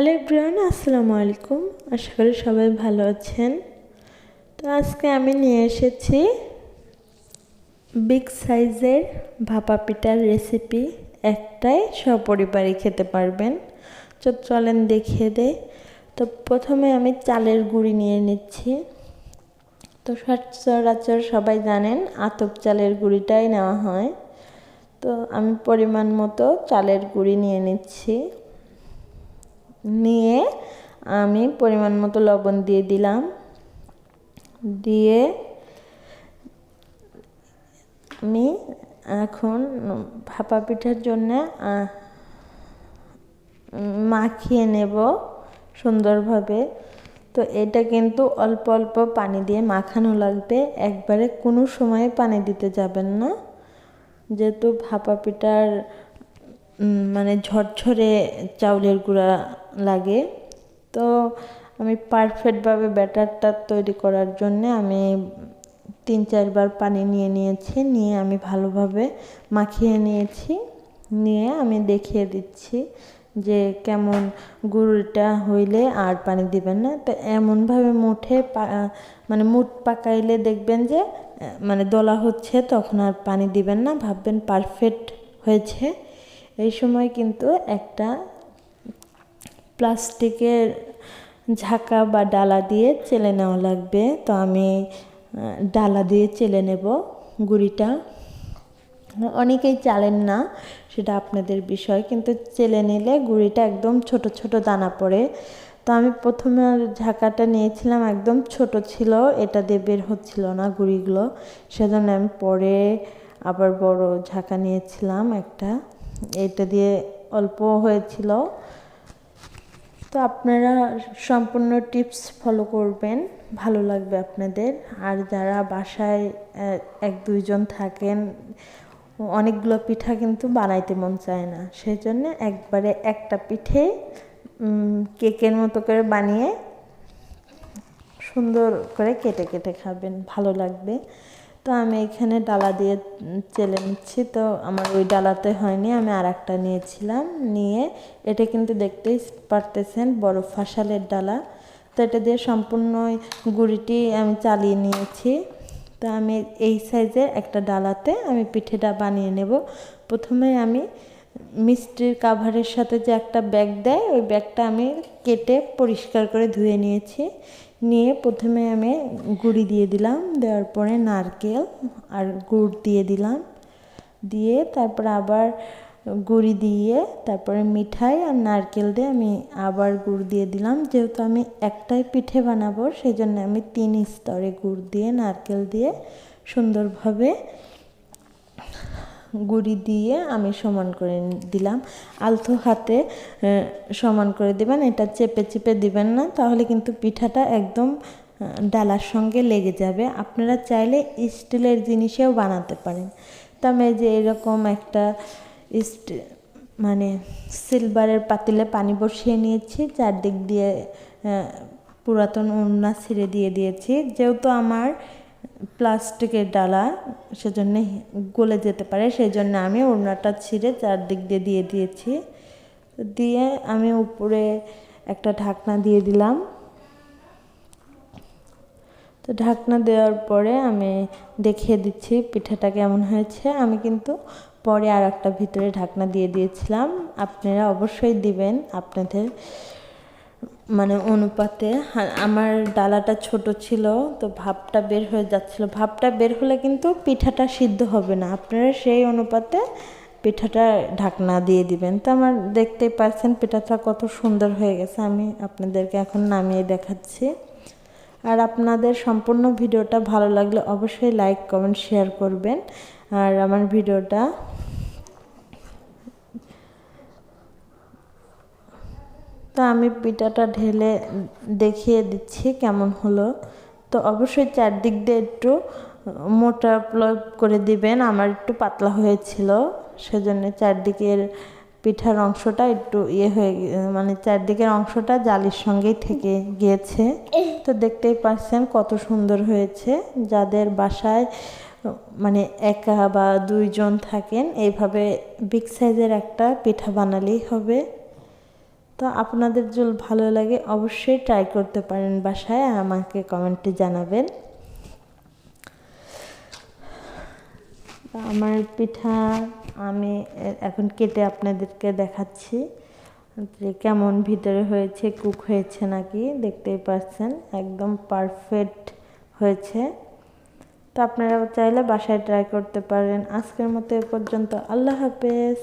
Hello everyone, আসসালামু আলাইকুম। আশা করি সবাই ভালো আছেন। তো আজকে আমি নিয়ে এসেছি বিগ সাইজের ভাপা পিঠার রেসিপি। একটাই সপরিবারই খেতে পারবেন। তো চলেন দেখিয়ে দে তো প্রথমে আমি চালের গুঁড়ি নিয়ে নিচ্ছি। তো সচরাচর সবাই জানেন আতপ চালের গুঁড়িটাই নেওয়া হয়। তো আমি পরিমাণ মতো চালের গুঁড়ি নিয়ে নিচ্ছি। নিয়ে আমি পরিমাণ মতো লবণ দিয়ে দিলাম। দিয়ে আমি এখন ভাপা পিঠার জন্য মাখিয়ে নেব সুন্দরভাবে। তো এটা কিন্তু অল্প অল্প পানি দিয়ে মাখানো লাগবে। একবারে কোনো সময়ে পানি দিতে যাবেন না। যেহেতু ভাপা পিঠার মানে ঝরঝরে চাউলের গুঁড়া লাগে। তো আমি পারফেক্টভাবে ব্যাটারটা তৈরি করার জন্য আমি তিন চারবার পানি নিয়ে নিয়েছি, নিয়ে আমি ভালোভাবে মাখিয়ে নিয়েছি, নিয়ে আমি দেখিয়ে দিচ্ছি যে কেমন গুড়টা হইলে আর পানি দিবেন না। তো এমনভাবে মুঠে মানে মুঠ পাকাইলে দেখবেন যে মানে দলা হচ্ছে তখন আর পানি দিবেন না। ভাববেন পারফেক্ট হয়েছে। এই সময় কিন্তু একটা প্লাস্টিকের ঝাঁকা বা ডালা দিয়ে চেলে নেওয়া লাগবে। তো আমি ডালা দিয়ে চেলে নেব গুড়িটা। অনেকেই চালেন না, সেটা আপনাদের বিষয়, কিন্তু চেলে নিলে গুড়িটা একদম ছোট ছোট দানা পড়ে। তো আমি প্রথমে ঝাঁকাটা নিয়েছিলাম, একদম ছোট ছিল, এটা দিয়ে বের হচ্ছিল না গুড়িগুলো। সেজন্য আমি পরে আবার বড় ঝাঁকা নিয়েছিলাম একটা। এটা দিয়ে অল্প হয়েছিল। তো আপনারা সম্পূর্ণ টিপস ফলো করবেন, ভালো লাগবে আপনাদের। আর যারা বাসায় এক দুইজন থাকেন, অনেকগুলো পিঠা কিন্তু বানাইতে মন চায় না। সেই জন্য একবারে একটা পিঠে কেকের মতো করে বানিয়ে সুন্দর করে কেটে কেটে খাবেন, ভালো লাগবে। তো আমি এখানে ডালা দিয়ে চেলে নিচ্ছি। তো আমার ওই ডালাতে হয়নি, আমি আর একটা নিয়েছিলাম। নিয়ে এটা কিন্তু দেখতেই পারতেছেন, বড় ফাঁসালের ডালা। তো এটা দিয়ে সম্পূর্ণ গুড়িটি আমি চালিয়ে নিয়েছি। তো আমি এই সাইজের একটা ডালাতে আমি পিঠেটা বানিয়ে নেব। প্রথমে আমি মিষ্টির কাভারের সাথে যে একটা ব্যাগ দেয়, ওই ব্যাগটা আমি কেটে পরিষ্কার করে ধুয়ে নিয়েছি। নিয়ে প্রথমে আমি গুড়ি দিয়ে দিলাম, দেওয়ার পরে নারকেল আর গুড় দিয়ে দিলাম। দিয়ে তারপর আবার গুড়ি দিয়ে তারপরে মিঠাই আর নারকেল দিয়ে আমি আবার গুড় দিয়ে দিলাম। যেহেতু আমি একটাই পিঠে বানাবো সেই জন্য আমি তিন স্তরে গুড় দিয়ে, নারকেল দিয়ে সুন্দরভাবে গুড়ি দিয়ে আমি সমান করে দিলাম। আলতো হাতে সমান করে দেবেন, এটা চেপে চেপে দিবেন না, তাহলে কিন্তু পিঠাটা একদম ডালার সঙ্গে লেগে যাবে। আপনারা চাইলে স্টিলের জিনিসেও বানাতে পারেন। তবে যে এরকম একটা মানে সিলভারের পাতিলে পানি বসিয়ে নিয়েছি, চারদিক দিয়ে পুরাতন উন্না ছিঁড়ে দিয়ে দিয়েছি। যেহেতু আমার প্লাস্টিকের ডালা সেজন্য গলে যেতে পারে সেই জন্য আমি ওড়নাটা ছিঁড়ে চারদিক দিয়ে দিয়ে দিয়েছি। দিয়ে আমি উপরে একটা ঢাকনা দিয়ে দিলাম। তো ঢাকনা দেওয়ার পরে আমি দেখিয়ে দিচ্ছি পিঠাটা কেমন হয়েছে। আমি কিন্তু পরে আর একটা ভিতরে ঢাকনা দিয়ে দিয়েছিলাম। আপনারা অবশ্যই দিবেন, আপনাদের মানে অনুপাতে আমার ডালাটা ছোট ছিল, তো ভাবটা বের হয়ে যাচ্ছিল। ভাবটা বের হলে কিন্তু পিঠাটা সিদ্ধ হবে না। আপনারা সেই অনুপাতে পিঠাটা ঢাকনা দিয়ে দিবেন। তো আমার দেখতেই পাচ্ছেন পিঠাটা কত সুন্দর হয়ে গেছে। আমি আপনাদেরকে এখন নামিয়ে দেখাচ্ছি। আর আপনাদের সম্পূর্ণ ভিডিওটা ভালো লাগলে অবশ্যই লাইক, কমেন্ট, শেয়ার করবেন। আর আমার ভিডিওটা তো আমি পিঠাটা ঢেলে দেখিয়ে দিচ্ছি কেমন হলো। তো অবশ্যই চারদিক দিয়ে একটু মোটা করে দিবেন। আমার একটু পাতলা হয়েছিল, সেজন্য চারদিকের পিঠার অংশটা একটু ইয়ে হয়ে মানে চারদিকের অংশটা জালির সঙ্গেই থেকে গিয়েছে। তো দেখতেই পাচ্ছেন কত সুন্দর হয়েছে। যাদের বাসায় মানে একা বা দুইজন থাকেন, এইভাবে বিগ সাইজের একটা পিঠা বানালেই হবে। তো আপনাদের যদি ভালো লাগে অবশ্যই ট্রাই করতে পারেন বাসায়, আমাকে কমেন্টে জানাবেন। আমার পিঠা আমি এখন কেটে আপনাদেরকে দেখাচ্ছি যে কেমন ভিতরে হয়েছে কুক হয়েছে নাকি, দেখতেই পাচ্ছেন, একদম পারফেক্ট হয়েছে। তো আপনারা চাইলে বাসায় ট্রাই করতে পারেন। আজকের মতো এ পর্যন্ত, আল্লাহ হাফেজ।